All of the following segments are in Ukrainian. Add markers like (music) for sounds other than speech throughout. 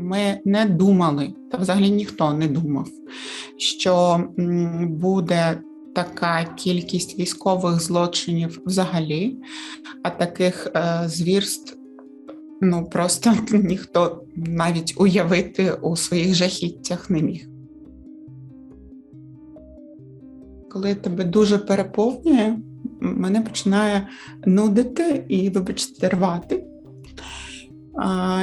Ми не думали, та взагалі ніхто не думав, що буде така кількість військових злочинів взагалі, а таких е, звірств ну просто (laughs) ніхто навіть уявити у своїх жахіттях не міг. Коли тебе дуже переповнює, мене починає нудити і, вибачте, рвати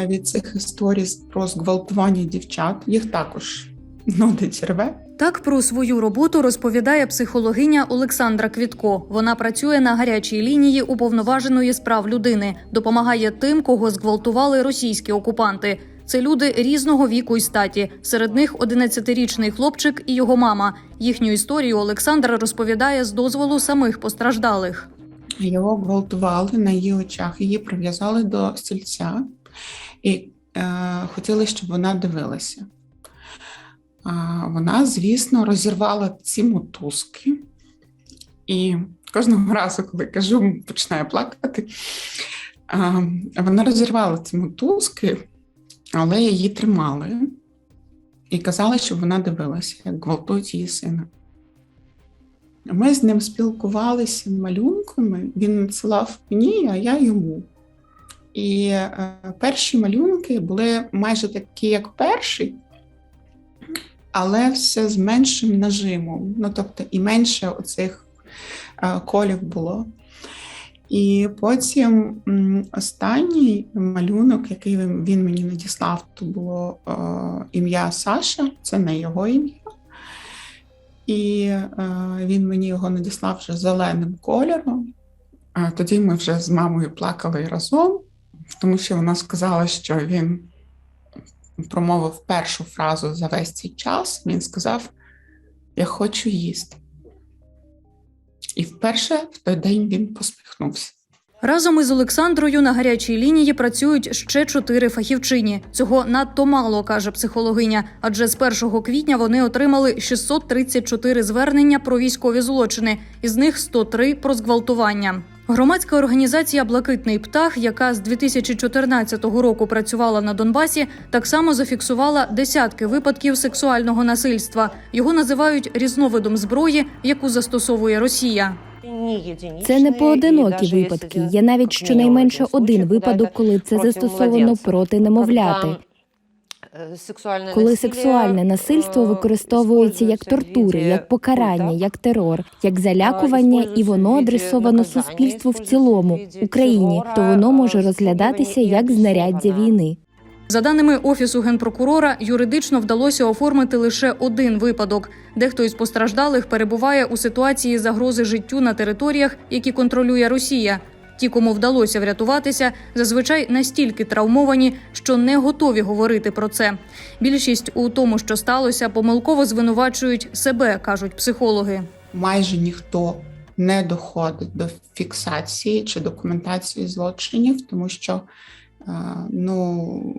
від цих історій про зґвалтування дівчат. Їх також нудить рве. Так про свою роботу розповідає психологиня Олександра Квітко. Вона працює на гарячій лінії уповноваженої з прав людини, допомагає тим, кого зґвалтували російські окупанти. Це люди різного віку і статі. Серед них 11-річний хлопчик і його мама. Їхню історію Олександра розповідає з дозволу самих постраждалих. Його гвалтували на її очах, її прив'язали до стільця і е, хотіли, щоб вона дивилася. А, вона, звісно, розірвала ці мотузки, і кожного разу, коли кажу, починає плакати. А, вона розірвала ці мотузки, але її тримали і казали, щоб вона дивилася, як гвалтують її сина. Ми з ним спілкувалися малюнками. Він надсилав мені, а я йому. І е, перші малюнки були майже такі, як перший, але все з меншим нажимом. Ну, тобто, і менше оцих е, колів було. І потім останній малюнок, який він, мені надіслав, то було е, ім'я Саша, це не його ім'я. І е, він мені його надіслав вже зеленим кольором. Тоді ми вже з мамою плакали разом, тому що вона сказала, що він промовив першу фразу за весь цей час. Він сказав: Я хочу їсти. І вперше в той день він посміхнувся. Разом із Олександрою на гарячій лінії працюють ще чотири фахівчині. Цього надто мало, каже психологиня. Адже з 1 квітня вони отримали 634 звернення про військові злочини, із них 103 про зґвалтування. Громадська організація Блакитний птах, яка з 2014 року працювала на Донбасі, так само зафіксувала десятки випадків сексуального насильства. Його називають різновидом зброї, яку застосовує Росія. Це не поодинокі випадки. Є навіть щонайменше один випадок, коли це застосовано проти немовляти. Коли сексуальне насильство використовується як тортури, як покарання, як терор, як залякування, і воно адресовано суспільству в цілому Україні, то воно може розглядатися як знаряддя війни. За даними офісу генпрокурора, юридично вдалося оформити лише один випадок. Дехто із постраждалих перебуває у ситуації загрози життю на територіях, які контролює Росія. Ті, кому вдалося врятуватися, зазвичай настільки травмовані, що не готові говорити про це. Більшість у тому, що сталося, помилково звинувачують себе, кажуть психологи. майже ніхто не доходить до фіксації чи документації злочинів, тому що е, ну,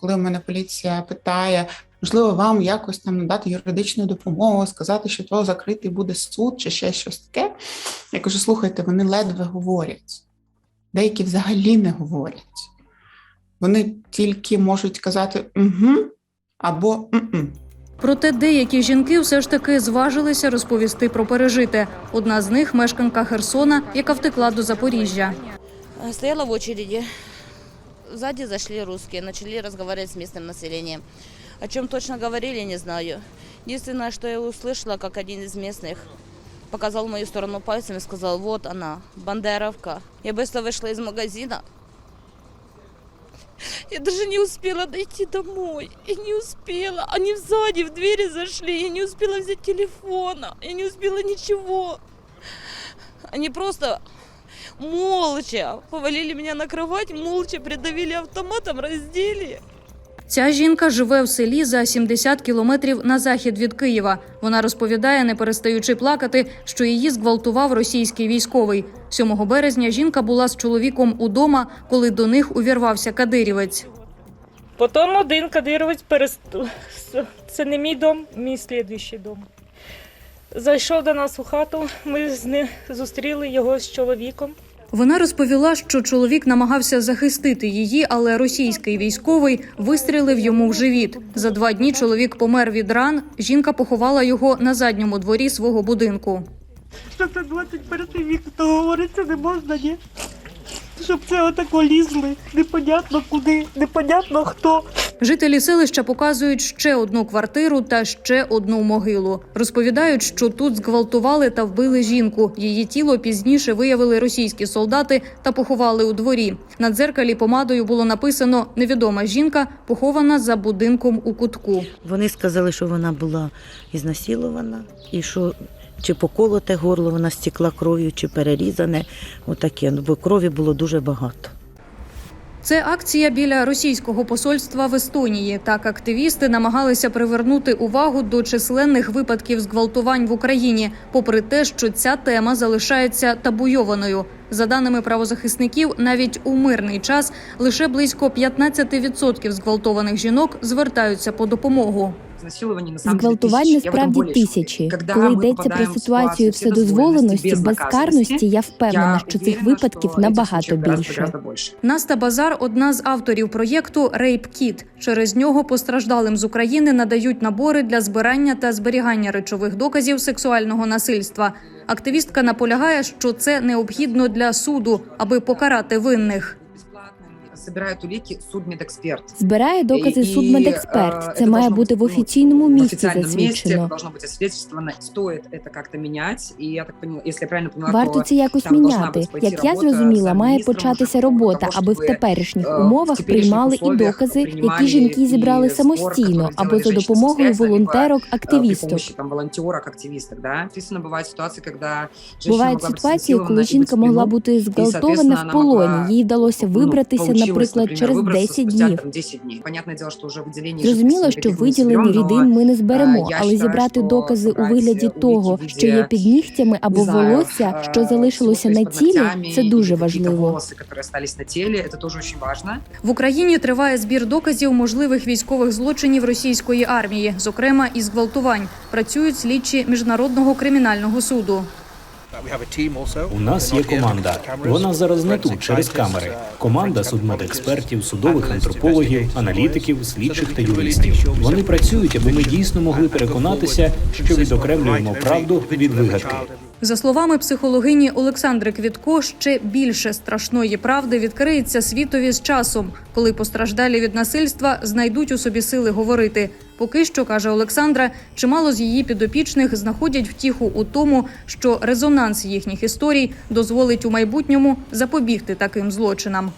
коли мене поліція питає, можливо, вам якось там надати юридичну допомогу, сказати, що то закритий буде суд чи ще щось таке. Я кажу, слухайте, вони ледве говорять Деякі взагалі не говорять. Вони тільки можуть казати угу або «м-м». Проте деякі жінки все ж таки зважилися розповісти про пережите. Одна з них мешканка Херсона, яка втекла до Запоріжжя. Э, Стояла в очереди. Сзади зашли русские, начали разговаривать с местным населением. О чем точно говорили, не знаю. Единственное, что я услышала, как один из местных показал мою сторону пальцем и сказал, вот она, бандеровка. Я быстро вышла из магазина. Я даже не успела дойти домой. Я не успела. Они сзади в двери зашли. Я не успела взять телефона. Я не успела ничего. Они просто молча повалили меня на кровать, молча придавили автоматом, раздели. Ця жінка живе в селі за 70 кілометрів на захід від Києва. Вона розповідає, не перестаючи плакати, що її зґвалтував російський військовий. 7 березня жінка була з чоловіком удома, коли до них увірвався кадирівець. Потім один кадировець перест... Це не мій дом, мій слідуючий дом. Зайшов до нас у хату, ми з ним зустріли його з чоловіком. Вона розповіла, що чоловік намагався захистити її, але російський військовий вистрілив йому в живіт. За два дні чоловік помер від ран. Жінка поховала його на задньому дворі свого будинку. Що це 21 вік, то говориться не можна, ні? Щоб це отако лізли, непонятно куди, непонятно хто. Жителі селища показують ще одну квартиру та ще одну могилу. Розповідають, що тут зґвалтували та вбили жінку. Її тіло пізніше виявили російські солдати та поховали у дворі. На дзеркалі помадою було написано Невідома жінка похована за будинком у кутку. Вони сказали, що вона була ізнасилована і що чи поколоте горло вона стекла кров'ю, чи перерізане. Отаке. Бо крові було дуже багато. Це акція біля російського посольства в Естонії. Так активісти намагалися привернути увагу до численних випадків зґвалтувань в Україні, попри те, що ця тема залишається табуйованою. За даними правозахисників, навіть у мирний час лише близько 15% зґвалтованих жінок звертаються по допомогу. Изнасилований, на самом деле, Зґвалтувань тысячи. Я в этом насправді более чем тисячі. уверена. Когда Коли мы йдеться про попадаем в ситуацію ситуацию вседозволеності, безнаказанности, безкарності, я впевнена, я що цих уверена, випадків что этих набагато случаев гораздо, більше. гораздо больше. Наста Базар одна з авторів проєкту Рейп Кіт. Через нього постраждалим з України надають набори для збирання та зберігання речових доказів сексуального насильства. Активістка наполягає, що це необхідно для суду, аби покарати винних. Бесплатно собирают улики судмедэксперт. Збирає докази І, судмедексперт. е, Це це має должно бути в бути, ну, офіційному В місці официальном месте это засвідчено. должно быть освидетельствовано. Стоит это как-то менять. И я так поняла, если я правильно поняла, Варто то це якось там должна міняти. быть пойти Як я робота зрозуміла, з має міністром початися уже робота, того, аби в щоб, теперішніх е, в умовах теперішніх приймали і условиях докази, приймали які жінки зібрали і збор, самостійно який або за делали допомогою женщины самостоятельно, волонтерок, э, при активісток. помощи там волонтерок, активисток, да. Естественно, бывают ситуации, когда женщина Бувають могла быть ситуації, коли изнасилована и жінка быть в могла плену, бути зґвалтована соответственно, в она полоні. могла, Їй вдалося ну, вибратися, получилось, наприклад, например, через выбраться 10 спустя, днів. там, 10 дней. Понятное дело, что уже выделение Зрозуміло, жидкости що никаких мы не виділені соберем, но, рідин ми не зберемо, е, я але вважаю, зібрати що докази у брати вигляді улики того, в що є віді, під нігтями або не знаю, волосся, э, що залишилося всего, на что есть под тілі, ногтями, це или дуже какие-то важливо. волосы, которые остались на теле, это тоже очень важно. В Україні триває збір доказів можливих військових злочинів російської армії, зокрема і зґвалтувань. Працюють слідчі міжнародного кримінального суду. У нас є команда. Вона зараз не тут через камери. Команда судмедекспертів, судових антропологів, аналітиків, слідчих та юристів. Вони працюють, аби ми дійсно могли переконатися, що відокремлюємо правду від вигадки. За словами психологині Олександри Квітко, ще більше страшної правди відкриється світові з часом, коли постраждалі від насильства знайдуть у собі сили говорити. Поки що каже Олександра, чимало з її підопічних знаходять втіху у тому, що резонанс їхніх історій дозволить у майбутньому запобігти таким злочинам.